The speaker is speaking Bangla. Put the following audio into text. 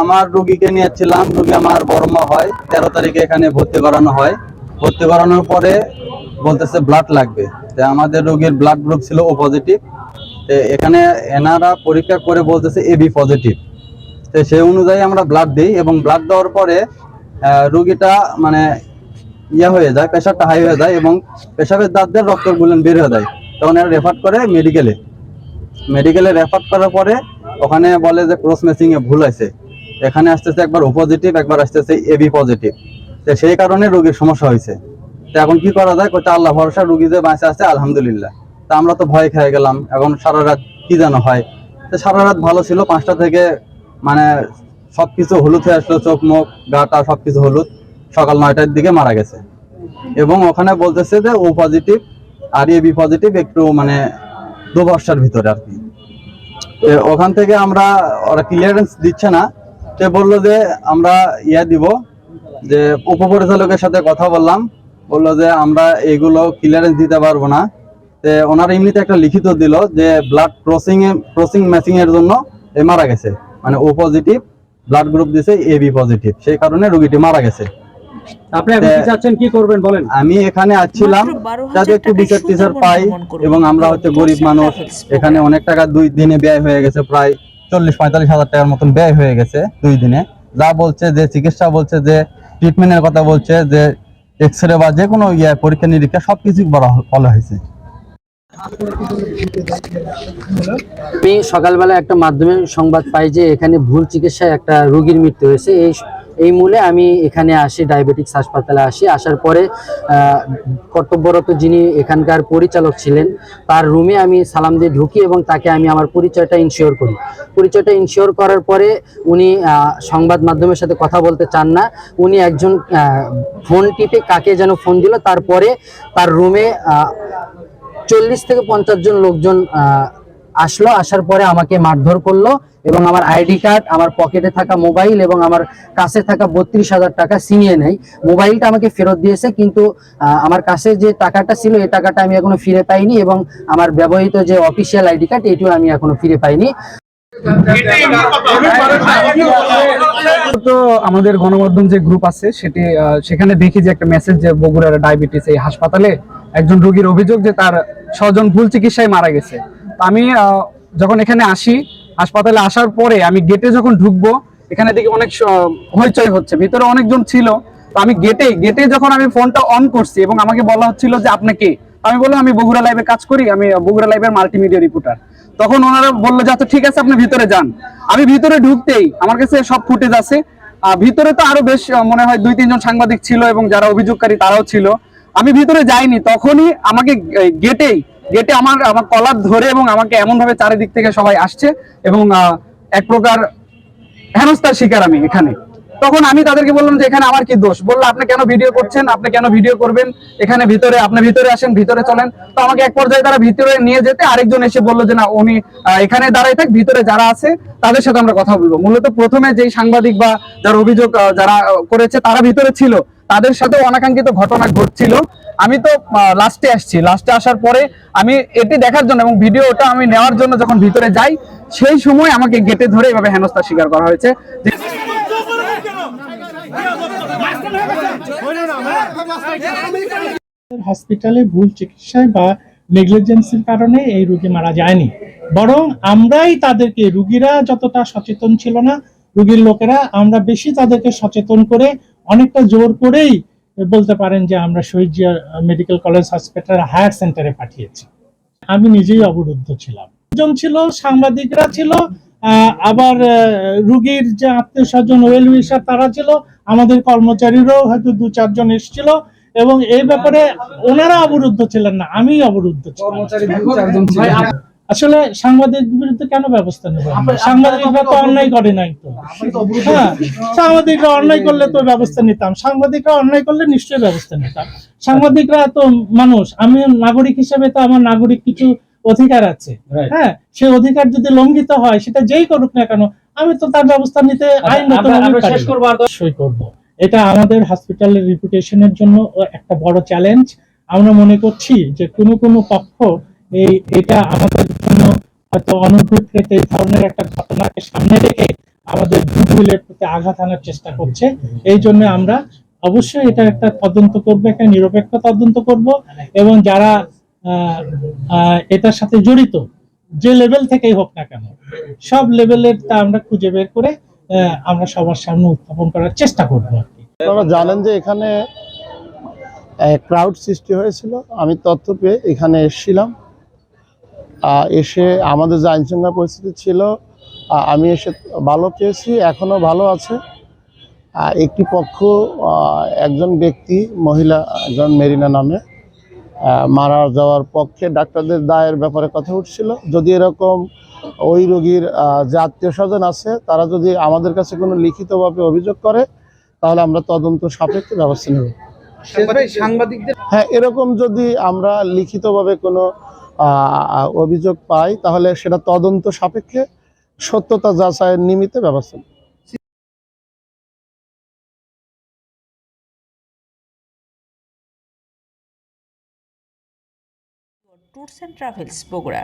আমার রুগীকে নিয়েছিলাম, রুগী আমার বড় মা হয়, তেরো তারিখে এখানে ভর্তি করানো হয়। ভর্তি করানোর পরে বলতেছে ব্লাড লাগবে। আমাদের রোগীর ব্লাড গ্রুপ ছিল ও পজিটিভ এখানে এনারা পরীক্ষা করে বলতেছে এবি পজিটিভ তো সেই অনুযায়ী আমরা ব্লাড দিই এবং ব্লাড দেওয়ার পরে রুগীটা মানে ইয়ে হয়ে যায় প্রেশারটা হাই হয়ে যায় এবং পেশাবের দাঁত দিয়ে রক্ত গুলেন বের হয়ে যায়। তখন এরা রেফার করে মেডিকেলে মেডিকেলে রেফার করার পরে ওখানে বলে যে ক্রস এ ভুল আছে এখানে আসতেছে একবার ও পজিটিভ একবার আসতেছে এবি পজিটিভ তো সেই কারণে রোগীর সমস্যা হয়েছে। তো এখন কি করা যায়? কোথায় আল্লাহ ভরসা, রুগী যে বাঁচে আছে, আলহামদুলিল্লাহ। তা আমরা তো ভয় খেয়ে গেলাম। এখন সারা রাত কি যেন হয়। তো সারা রাত ভালো ছিল, পাঁচটা থেকে মানে সবকিছু হলুদ হয়ে আসলো, চোখ, মুখ, গাটা সবকিছু হলুদ। সকাল নয়টার দিকে মারা গেছে। এবং ওখানে বলতেছে যে ও পজিটিভ আর এবি পজিটিভ একটু মানে দু বর্ষার ভিতরে আর কি। ওখান থেকে আমরা, ওরা ক্লিয়ারেন্স দিচ্ছে না। সে বলল যে আমরা ইয়া দিব, যে উপপরিচালকের সাথে কথা বললাম। বলল যে আমরা এগুলো ক্লিয়ারেন্স দিতে পারব না। ওনারা এমনিতে একটা লিখিত দিল যে ব্লাড ক্রসিং এ ক্রসিং ম্যাচিং এর জন্য এ মারা গেছে। মানে ও পজিটিভ ব্লাড গ্রুপ দিছে এবি পজিটিভ সেই কারণে রোগীটি মারা গেছে। আপনি চাচ্ছেন কি করবেন বলেন? আমি এখানে আসছিলাম যাতে একটু বিচার টিচার পাই এবং আমরা হচ্ছে গরিব মানুষ এখানে অনেক টাকা দুই দিনে ব্যয় হয়ে গেছে প্রায় চল্লিশ পঁয়তাল্লিশ হাজার টাকার মতন ব্যয় হয়ে গেছে দুই দিনে। যা বলছে যে চিকিৎসা বলছে যে ট্রিটমেন্টের কথা বলছে যে এক্স রে বা যে কোনো ইয়ে পরীক্ষা নিরীক্ষা সবকিছু বলা বলা হয়েছে। আমি সকালবেলা একটা মাধ্যমে সংবাদ পাই যে এখানে ভুল চিকিৎসায় একটা রোগীর মৃত্যু হয়েছে। এই এই মূলে আমি এখানে আসি, ডায়াবেটিক্স হাসপাতালে আসি। আসার পরে কর্তব্যরত যিনি এখানকার পরিচালক ছিলেন, তার রুমে আমি সালাম দিয়ে ঢুকি এবং তাকে আমি আমার পরিচয়টা ইনশিওর করি। পরিচয়টা ইনশিওর করার পরে উনি সংবাদ মাধ্যমের সাথে কথা বলতে চান না। উনি একজন ফোন টিপে কাকে যেন ফোন দিল। তারপরে তার রুমে চল্লিশ থেকে পঞ্চাশ জন লোকজন আসলো, আসার পরে আমাকে মারধর করল এবং আমার আইডি কার্ড, আমার পকেটে থাকা মোবাইল এবং আমার কাছে থাকা বত্রিশ হাজার টাকা ছিনিয়ে নেয়। মোবাইলটা আমাকে ফেরত দিয়েছে, কিন্তু আমার কাছে যে টাকাটা ছিল, এই টাকাটা আমি এখনও ফিরে পাইনি এবং আমার ব্যবহৃত যে অফিসিয়াল আইডি কার্ড, এটিও আমি এখনও ফিরে পাইনি। তো আমাদের গণমাধ্যম যে গ্রুপ আছে, সেটি সেখানে দেখি যে একটা মেসেজ যে বগুড়ার ডায়াবেটিস এই হাসপাতালে। একজন রোগীর অভিযোগ যে তার স্বজন ভুল চিকিৎসায় মারা গেছে। আমি যখন এখানে আসি, হাসপাতালে আসার পরে আমি গেটে যখন ঢুকবো, এখানে দেখি অনেক হইচই হচ্ছে, ভিতরে অনেকজন ছিল। তো আমি গেটে গেটে যখন আমি ফোনটা অন করছি এবং আমাকে বলা হচ্ছিল যে, আপনি কে? আমি বললাম, আমি বগুড়া লাইভে কাজ করি, আমি বগুড়া লাইভের মাল্টিমিডিয়া রিপোর্টার তখন ওনারা বলল যে আচ্ছা ঠিক আছে, আপনি ভিতরে যান। আমি ভিতরে ঢুকতেই আমার কাছে সব ফুটেজ আছে। ভিতরে তো আরও বেশ মনে হয় দুই, তিনজন সাংবাদিক ছিল এবং যারা অভিযোগকারী তারাও ছিল। আমি ভিতরে যাইনি, তখনই আমাকে গেটেই, গেটে আমার আমার কলার ধরে এবং আমাকে এমন ভাবে চারিদিক থেকে সবাই আসছে এবং এক প্রকার হেনস্থার শিকার আমি এখানে। তখন আমি তাদেরকে বললাম যে, এখানে আমার কি দোষ? বলল, আপনি কেন ভিডিও করছেন? আপনি কেন ভিডিও করবেন? এখানে ভিতরে, আপনি ভিতরে আসেন, ভিতরে চলেন। তো আমাকে এক পর্যায়ে তারা ভিতরে নিয়ে যেতে আরেকজন এসে বলল যে, না, উনি এখানে দাঁড়াই থাক, ভিতরে যারা আছে, তাদের সাথে আমরা কথা বলব। মূলত প্রথমে যেই সাংবাদিক বা যারা অভিযোগ যারা করেছে তারা ভিতরে ছিল। তাদের সাথে অনাকাঙ্ক্ষিত ঘটনা ঘটছিল। আমি তো লাস্টে আসছি। লাস্টে আসার পরে আমি এটি দেখার জন্য এবং ভিডিওটা আমি নেওয়ার জন্য যখন ভিতরে যাই, সেই সময় আমাকে গেটে ধরে এভাবে হেনস্থা স্বীকার করা হয়েছে। হসপিটালে ভুল চিকিৎসায় বা নেগলিজেন্সির কারণে এই রুগী মারা যায়নি। বরং আমরাই তাদেরকে, রুগীরা যতটা সচেতন ছিল না রুগীর লোকেরা আমরা বেশি তাদেরকে সচেতন করে অনেকটা জোর করেই বলতে পারেন যে আমরা Shahid Zia medical college hospital higher সেন্টারে পাঠিয়েছি। আমি নিজেই অবরুদ্ধ ছিলাম। জন ছিল, সাংবাদিকরা ছিল আবার রুগীর যে আত্মীয় স্বজন, ওয়েল উইশার তারা ছিল, আমাদের কর্মচারীরাও হয়তো দু চারজন এসেছিল এবং এই ব্যাপারে ওনারা অবরুদ্ধ ছিলেন না আমি অবরুদ্ধ ছিলাম। আসলে সাংবাদিক বিরুদ্ধে কেন ব্যবস্থা নেব? সাংবাদিকরা তো অন্যায় করে নাই তো। হ্যাঁ সাংবাদিকরা অন্যায় করলে তো ব্যবস্থা নিতাম। সাংবাদিকরা অন্যায় করলে নিশ্চয়ই ব্যবস্থা নিতাম। সাংবাদিকরা তো মানুষ। আমি নাগরিক হিসেবে তো আমার নাগরিক কিছু অধিকার আছে। হ্যাঁ সেই অধিকার যদি লঙ্ঘিত হয় সেটা যেই করুক না কেন আমি তো তার ব্যবস্থা নিতে আইনত সই করব এটা আমাদের হসপিটালের রিপুটেশনের জন্য একটা বড় চ্যালেঞ্জ আমরা মনে করছি যে কোনো কোনো পক্ষ এই এটা আমাদের জন্য হয়তো অনুপ্রেক্ষিত এই ধরনের একটা ঘটনাকে সামনে রেখে আমাদের গুডউইলের প্রতি আঘাত আনার চেষ্টা করছে। এই জন্য আমরা অবশ্যই এটা একটা তদন্ত করব, একটা নিরপেক্ষ তদন্ত করব এবং যারা এটার সাথে জড়িত, যে লেভেল থেকেই হোক না কেন, সব লেভেলের তা আমরা খুঁজে বের করে আমরা সবার সামনে উত্থাপন করার চেষ্টা করব আর কি। আপনারা জানেন যে এখানে ক্রাউড সৃষ্টি হয়েছিল। আমি তথ্য পেয়ে এখানে এসেছিলাম। এসে আমাদের যে আইনশৃঙ্খলা পরিস্থিতি ছিল আমি এসে ভালো পেয়েছি এখনও ভালো আছে। একটি পক্ষ একজন ব্যক্তি মহিলা একজন মেরিনা নামে মারা যাওয়ার পক্ষে ডাক্তারদের দায়ের ব্যাপারে কথা উঠছিল। যদি এরকম ওই রোগীর যে আত্মীয় স্বজন আছে তারা যদি আমাদের কাছে কোনো লিখিতভাবে অভিযোগ করে তাহলে আমরা তদন্ত সাপেক্ষে ব্যবস্থা নেব। সাংবাদিকদের হ্যাঁ এরকম যদি আমরা লিখিতভাবে কোনো অভিযোগ পাই তাহলে সেটা তদন্ত সাপেক্ষে সত্যতা যাচাইয়ের নিমিত্তে ব্যবস্থা। Tours and travels Bogura